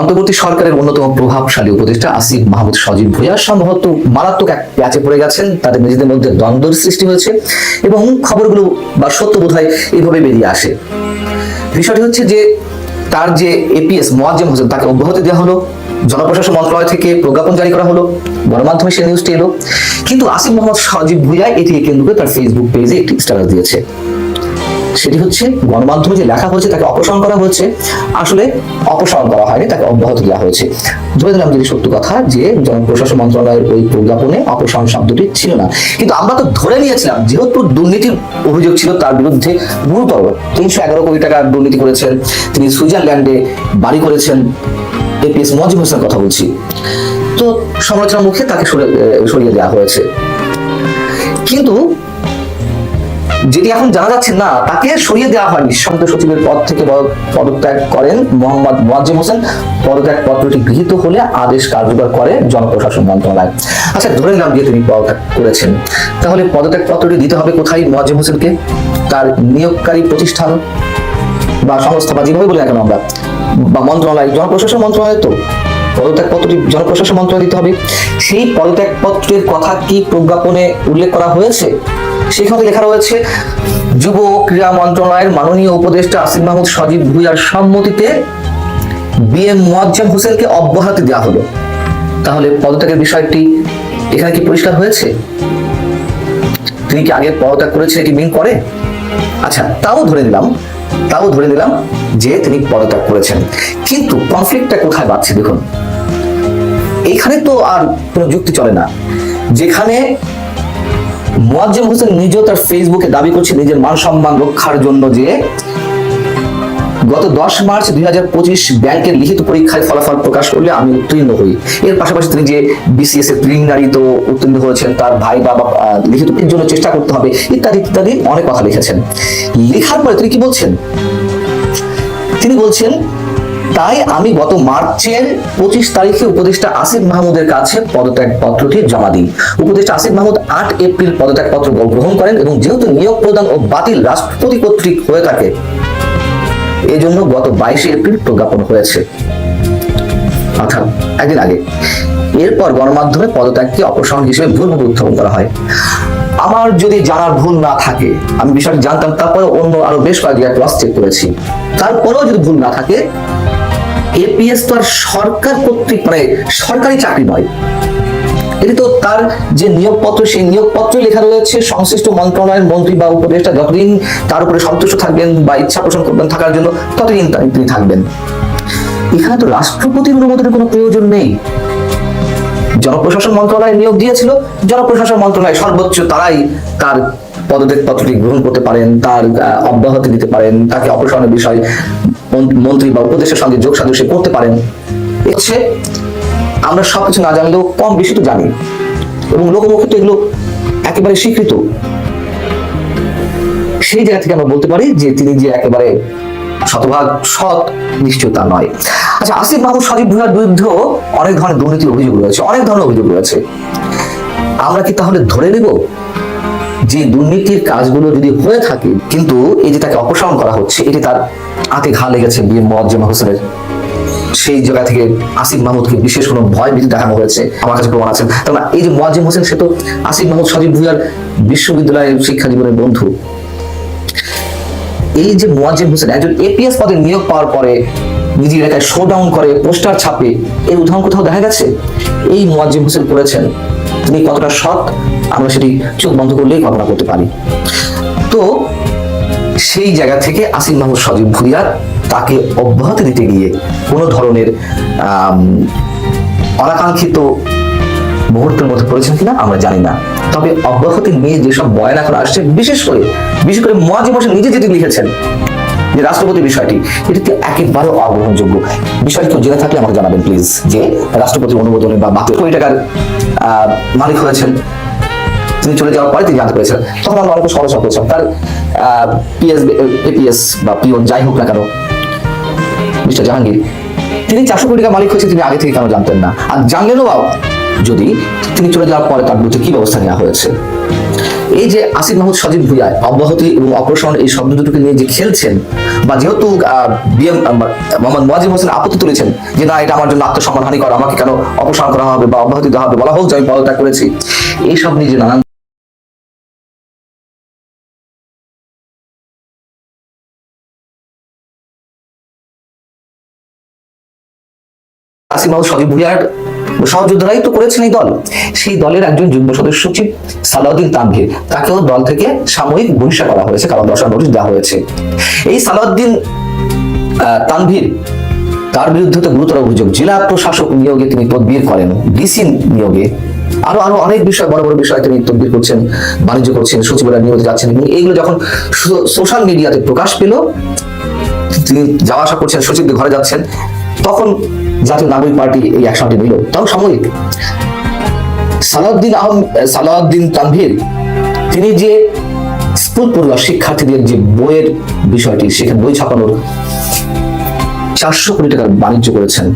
অন্তর্বর্তী সরকারের অন্যতম প্রভাবশালী উপদেষ্টা আসিফ মাহমুদ সজীব ভুইয়া সম্ভবত মারাত্মক এক প্যাচে পড়ে গেছেন, তাদের নিজেদের মধ্যে দ্বন্দ্বের সৃষ্টি হয়েছে এবং খবরগুলো বা সত্য বোধহয় এইভাবে বেরিয়ে আসে। বিষয়টি হচ্ছে যে তার যে এপিএস মোয়াজ্জেম হোসেন, তাকে অব্যাহতি দেওয়া হলো, জনপ্রশাসন মন্ত্রণালয় থেকে প্রজ্ঞাপন জারি করা হলো, গণমাধ্যমে সে নিউজটি এলো। কিন্তু আসিফ মোহাম্মদ সজীব ভুইয়া এটিকে কেন্দ্র করে তার ফেসবুক পেজে একটি স্ট্যাটাস দিয়েছে। সেটি হচ্ছে গণমাধ্যমে যে লেখা হয়েছে, তাকে অপসারণ করা হয়েছে। আসলে অপসারণ করা হয়নি, তাকে অব্যাহতি দেওয়া হয়েছে। ধরে নিলাম যদি সত্য কথা, যে জনপ্রশাসন মন্ত্রণালয়ের ওই প্রজ্ঞাপনে অপসারণ শব্দটি ছিল না। কিন্তু আমরা তো ধরে নিয়েছিলাম, যেহেতু দুর্নীতির অভিযোগ ছিল, তার বিরুদ্ধে গুরুতর তিনশো এগারো কোটি টাকা দুর্নীতি করেছেন, তিনি সুইজারল্যান্ডে বাড়ি করেছেন, এপিএস মজিব হোসেন কথা বলছি। তো সমালোচনার মুখে তাকে সরিয়ে দেওয়া হয়েছে। কিন্তু যেটি এখন জানা যাচ্ছে না, তাকে সরিয়ে দেওয়া হয়নি। স্বরাষ্ট্র সচিবের পদ থেকে পদত্যাগ করেন মোহাম্মদ মোয়াজ্জেম হোসেন। পদত্যাগ পত্রটি গৃহীত হলে আদেশ কার্যকর করে জনপ্রশাসন মন্ত্রণালয়। আচ্ছা ধরে নিলাম যে তিনি পদত্যাগ করেছেন। তাহলে পদত্যাগ পত্রটি দিতে হবে কোথায় মোয়াজ্জেম হোসেনকে? তার নিয়োগকারী প্রতিষ্ঠান বা সংস্থা বা যেভাবে বলি না কেন আমরা, বা মন্ত্রণালয়, জনপ্রশাসন মন্ত্রণালয় তো। পদত্যাগ পত্রটি জনপ্রশাসন মন্ত্রণালয় দিতে হবে। সেই পদত্যাগ পত্রের কথা কি প্রজ্ঞাপনে উল্লেখ করা হয়েছে? সেখানে লেখা রয়েছে, যুব ক্রীড়া মন্ত্রণালয়ের মাননীয় উপদেষ্টা আসিফ মাহমুদ সজীব ভুইয়ার সম্মতিতে বি এম মোয়াজ্জেম হোসেনকে অব্যাহতি দেওয়া হলো। তাহলে পদত্যাগের বিষয়টি এখানে কি পরিষ্কার হয়েছে? তিনি কি আগে পদত্যাগ করেছেন, এটি মিন করে? আচ্ছা তাও ধরে নিলাম, তাও ধরে নিলাম যে তিনি পদত্যাগ করেছেন। কিন্তু কনফ্লিক্টটা কোথায় বাড়ছে দেখুন? এখানে তো আর কোনো যুক্তি চলে না। যেখানে মোয়াজ্জেম হোসেন নিজেও তার ফেসবুকে দাবি করছে নিজের মান সম্মান রক্ষার জন্য যে গত দশ মার্চ দুই হাজার পঁচিশ ব্যাংকের লিখিত পরীক্ষায় ফলাফল প্রকাশ করলে আমি উত্তীর্ণ হই। এর পাশাপাশি তিনি যে বিসিএস এর প্রিলিমিনারি তো উত্তীর্ণ হয়েছেন, তার ভাই, বাবা লিখিত জন্য চেষ্টা করতে হবে, ইত্যাদি ইত্যাদি অনেক কথা লিখেছেন। লেখার পরে তিনি কি বলছেন? তিনি বলছেন তাই আমি গত মার্চের পঁচিশ তারিখে উপদেষ্টা আসিফ মাহমুদের কাছে পদত্যাগ পত্রটি জমা দিই। উপদেষ্টা আসিফ মাহমুদ আট এপ্রিল পদত্যাগ পত্র গ্রহণ করেন এবং যেহেতু নিয়োগ প্রদান ও বাতিল রাষ্ট্রপতি কর্তৃক হয়ে থাকে, এজন্য গত বাইশে এপ্রিল প্রজ্ঞাপন হয়েছে। অর্থাৎ একদিন আগে। এরপর গণমাধ্যমে পদত্যাগকে অপসারণ হিসেবে ভুলভাবে উত্থাপন করা হয়। আমার যদি জানার ভুল না থাকে, আমি বিষয়টি জানতাম, তারপরে অন্য আরও বেশ কয়েক জায়গায় ক্রস চেক করেছি। তারপরেও যদি ভুল না থাকে এপিএস তো আর সরকার কর্তৃক মানে সরকারি চাকরি নয়। এটি তো তার যে নিয়োগপত্র, সেই নিয়োগপত্রে লেখা রয়েছে, সংশ্লিষ্ট মন্ত্রণালয়ের মন্ত্রী বা উপদেষ্টা যতদিন তার উপরে সন্তুষ্ট থাকবেন বা ইচ্ছা পোষণ করবেন থাকার জন্য, ততদিন তিনি থাকবেন। এখানে তো রাষ্ট্রপতির অনুমোদনের কোনো প্রয়োজন নেই। জনপ্রশাসন মন্ত্রণালয় নিয়োগ দিয়েছিল। জনপ্রশাসন মন্ত্রণালয় সর্বোচ্চ তারাই তার পদত্যাগ পত্রটি গ্রহণ করতে পারেন, তার অব্যাহতি দিতে পারেন, তাকে অপসারণের বিষয় মন্ত্রী বা উপদেশের সঙ্গে যোগ সাদৃশ্য করতে পারেন। হচ্ছে, আমরা সবকিছু না জানলেও কম বেশি তো জানি। এবং লোকমুখে তো এগুলো একেবারে স্বীকৃত। সেই জায়গা থেকে আমরা বলতে পারি যে তিনি যে একেবারে শতভাগ সৎ নিশ্চয় তা নয়। আচ্ছা আসিফ মাহমুদ সজীব ভুঁইয়ার বিরুদ্ধেও অনেক ধরনের দুর্নীতির অভিযোগ রয়েছে, অনেক ধরনের অভিযোগ রয়েছে। আমরা কি তাহলে ধরে নেব? যে দুর্নীতির কাজগুলো যদি হয়ে থাকে, কিন্তু এই যে তাকে অপসারণ করা হচ্ছে, এটি তার হাতে ঘা লেগেছে বি এম মোয়াজ্জেম হোসেনের। সেই জায়গা থেকে আসিফ মাহমুদকে বিশেষ কোনো ভয় ভীতি দেখানো হয়েছে, আমার কাছে প্রমাণ আছে। না এই যে মোয়াজ্জেম হোসেন, সে তো আসিফ মাহমুদ সজীব ভুইয়ার বিশ্ববিদ্যালয়ের শিক্ষা জীবনের বন্ধু। এই যে মোয়াজ্জেম হোসেন একজন এপিএস পদে নিয়োগ পাওয়ার পরে নিজের এলাকায় শো ডাউন করে, পোস্টার ছাপে এই উদাহরণ কোথাও দেখা গেছে? এই মোয়াজ্জেম হোসেন করেছেন। তিনি কতটা সৎ, আমরা সেটি চোখ বন্ধ করলেই কল্পনা করতে পারি। তো সেই জায়গা থেকে আসিফ মাহমুদ সজীব ভুইয়া তাকে অব্যাহতি দিতে গিয়ে কোনো ধরনের অনাকাঙ্ক্ষিত মুহূর্তের মধ্যে পড়েছেন কিনা আমরা জানি না। তবে অব্যাহতি নিয়ে যেসব বয়ান এখন আসছে, বিশেষ করে বিশেষ করে মোয়াজিব হোসেন নিজে যেটি লিখেছেন যে রাষ্ট্রপতি বিষয়টি এটি একেবারে অগ্রহণযোগ্য। বিষয়টি কেউ জেনে থাকলে আমাকে জানাবেন প্লিজ যে রাষ্ট্রপতির অনুমোদনে বা বাতিল কোটি টাকার মালিক হয়েছেন। তিনি চলে যাওয়ার পরে তিনি জানতে পেরেছেন। তখন আমরা অনেক সমালোচনা করেছিলাম তার পিএস এপিএস বা পিওন যাই হোক না কেন, মিস্টার জাহাঙ্গীর, তিনি চারশো কোটি টাকা মালিক হয়েছে তিনি আগে থেকে কেন জানতেন না? আর জানলেনও যদি তিনি চলে যাওয়ার পরে তার বিরুদ্ধে কি ব্যবস্থা নেওয়া হয়েছে? এই যে আসিফ মাহমুদ সজীব ভুইয়া, অব্যাহতি এবং অপসারণ এই শব্দ দুটোকে নিয়ে যে খেলছেন বা যেহেতু মোহাম্মদ মোয়াজিব হোসেন আপত্তি তুলেছেন যে না, এটা আমার জন্য আত্মসম্মানহানি করা, আমাকে কেন অপসারণ করা হবে বা অব্যাহতি দেওয়া হবে, বলা হোক, যে আমি পদত্যাগ করেছি, এইসব নিয়ে যে নানান আসিফ মাহমুদ সজীব ভুইয়ার সহযোদ্ধারাই তো করেছেন এই দল। সেই দলের একজন যুগ্ম সদস্য সচিব সালাউদ্দিন তানভীর। তাকেও দল থেকে সাময়িক বহিষ্কার করা হয়েছে, কারণ দশার নোটিশ দেওয়া হয়েছে। এই সালাউদ্দিন তানভীর, তার বিরুদ্ধে তো গুরুতর অভিযোগ। জেলা প্রশাসক নিয়োগে তিনি তদবির করেন, ডিসি নিয়োগে। আরও আরও অনেক বিষয়, বড় বড় বিষয় তিনি তদবির করছেন, বাণিজ্য করছেন সচিবালয় নিয়োগ যাচ্ছেন। এবং এইগুলো যখন সোশ্যাল মিডিয়াতে প্রকাশ পেল, তিনি যাওয়া আসা করছেন, সচিবদের ঘরে যাচ্ছেন, তখন জাতীয় নাগরিক পার্টি এই অ্যাকশনটি নিল তাও সাময়িক। সালাউদ্দিন আহম সালাউদ্দিন তানভীর, তিনি যে স্কুল পড়ুয়া শিক্ষার্থীদের যে বইয়ের বিষয়টি, সেখানে বই ছাপানোর চারশো কোটি টাকার বাণিজ্য করেছেন,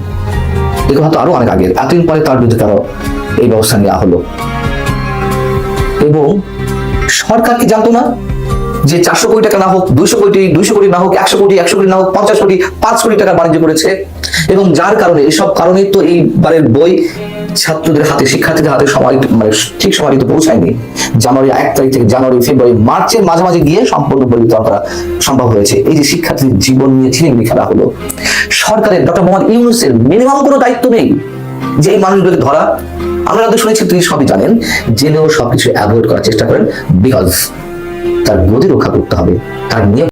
এগুলো হয়তো আরও অনেক আগে, এতদিন পরে তার বিরুদ্ধে কেন এই ব্যবস্থা নেওয়া হলো। এবং সরকার কি জানতো না? যে চারশো কোটি টাকা না হোক, দুইশো কোটি দুইশো কোটি না হোক, একশো কোটি একশো কোটি না হোক, পঞ্চাশ কোটি, পাঁচ কোটি টাকা বাণিজ্য করেছে। এবং যার কারণে এসব কারণেই তো এইবারের বই ছাত্রদের হাতে, শিক্ষার্থীদের হাতে সময় মানে ঠিক সময় তো পৌঁছায়নি। জানুয়ারি এক তারিখ থেকে জানুয়ারি, ফেব্রুয়ারি, মার্চের মাঝামাঝি গিয়ে সম্পূর্ণ বিতরণ করা সম্ভব হয়েছে। এই যে শিক্ষার্থীদের জীবন নিয়ে ছিনিমিনি খেলা হলো। সরকারের ডক্টর মোহাম্মদ ইউনুসের মিনিমাম কোনো দায়িত্ব নেই যে এই মানুষগুলোকে ধরা। আমরা তো শুনেছি, তিনি সবই জানেন। জেনেও সবকিছু অ্যাভয়েড করার চেষ্টা করেন বিকজ তার গদি রক্ষা করতে হবে। তার নিয়ে